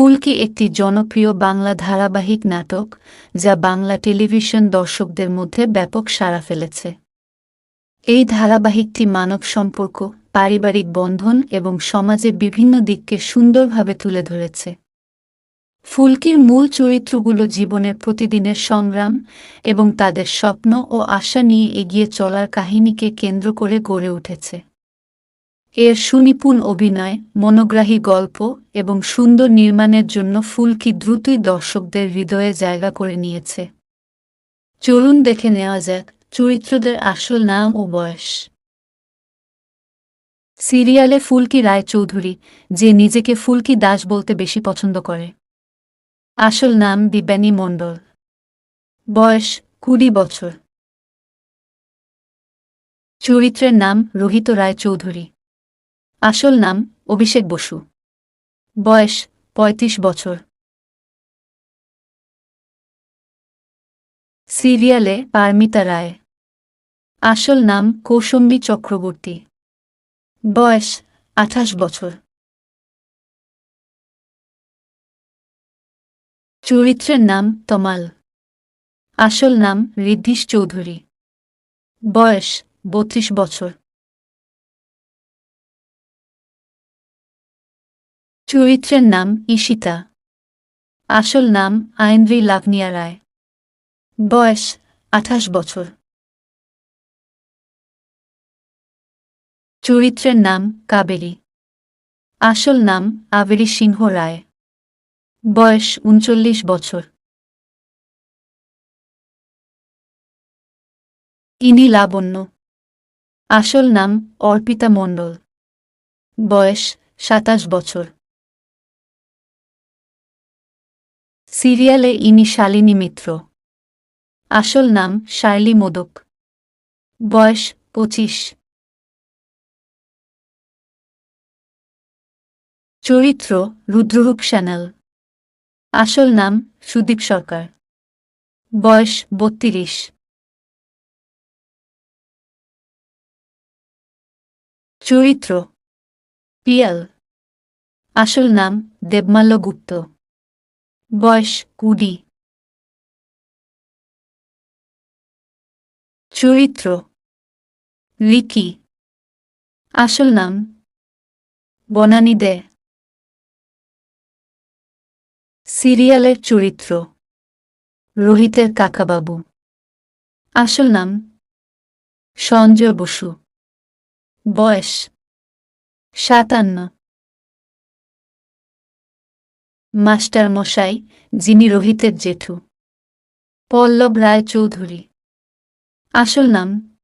ফুলকি একটি জনপ্রিয় বাংলা ধারাবাহিক নাটক, যা বাংলা টেলিভিশন দর্শকদের মধ্যে ব্যাপক সাড়া ফেলেছে। এই ধারাবাহিকটি মানব সম্পর্ক, পারিবারিক বন্ধন এবং সমাজের বিভিন্ন দিককে সুন্দরভাবে তুলে ধরেছে। ফুলকির মূল চরিত্রগুলো জীবনের প্রতিদিনের সংগ্রাম এবং তাদের স্বপ্ন ও আশা নিয়ে এগিয়ে চলার কাহিনীকে কেন্দ্র করে গড়ে উঠেছে। এর সুনিপুণ অভিনয়, মনোগ্রাহী গল্প এবং সুন্দর নির্মাণের জন্য ফুলকি দ্রুতই দর্শকদের হৃদয়ে জায়গা করে নিয়েছে। চলুন দেখে নেওয়া যাক চরিত্রদের আসল নাম ও বয়স। সিরিয়ালে ফুলকি রায়চৌধুরী, যে নিজেকে ফুলকি দাস বলতে বেশি পছন্দ করে। আসল নাম দিব্যানী মণ্ডল। বয়স কুড়ি বছর। চরিত্রের নাম রোহিত রায়চৌধুরী। আসল নাম অভিষেক বসু। বয়স ৩৫ বছর। সিরিয়ালে পারমিতা রায়। আসল নাম কৌশম্বী চক্রবর্তী। বয়স আঠাশ বছর। চরিত্রের নাম তমাল। আসল নাম ঋদ্ধিশ চৌধুরী। বয়স বত্রিশ বছর। চরিত্রের নাম ঈশিতা। আসল নাম আইন্দ্রি লাভনিয়া রায়। বয়স আঠাশ বছর। চরিত্রের নাম কাবেরী। আসল নাম আবেরি সিংহ রায়। বয়স উনচল্লিশ বছর। ইনি লাবণ্য। আসল নাম অর্পিতা মণ্ডল। বয়স সাতাশ বছর। সিরিয়ালে ইনি শালিনী মিত্র। আসল নাম শার্লি মোদক। বয়স পঁচিশ। চরিত্র রুদ্ররূপ স্যানেল আসল নাম সুদীপ সরকার। বয়স বত্রিশ। চরিত্র পিয়াল। আসল নাম দেবমাল্য গুপ্ত। বয়স কুড়ি। চরিত্র রিকি আসল নাম বনানী দে। সিরিয়ালের চরিত্র রোহিতের কাকাবাবু। আসল নাম সঞ্জয় বসু। বয়স সাতান্ন। মাস্টার মশাই যিনি রোহিতের জেঠু। পল্লব রায় চৌধুরী আসল নাম?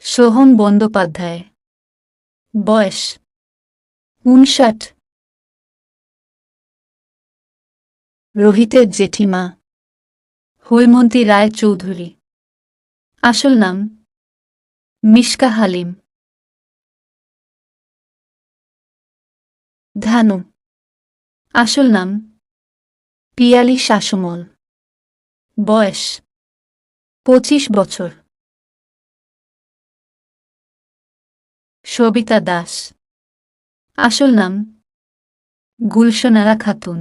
সোহম বন্দ্যোপাধ্যায়। বয়স? উনষাট। রোহিতের জেঠিমা। হৈমন্তী রায় চৌধুরী আসল নাম? মিশকা হালিম। ধানু। আসল নাম পিয়ালি শাসমল। বয়স পঁচিশ বছর। সবিতা দাস। আসল নাম গুলশনারা খাতুন।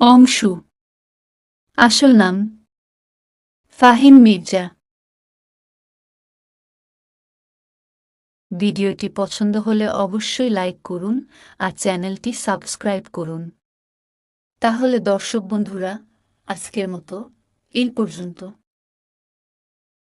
অংশু। আসল নাম ফাহিম মির্জা। ভিডিওটি পছন্দ হলে অবশ্যই লাইক করুন আর চ্যানেলটি সাবস্ক্রাইব করুন। তাহলে দর্শক বন্ধুরা, আজকের মতো এই পর্যন্ত।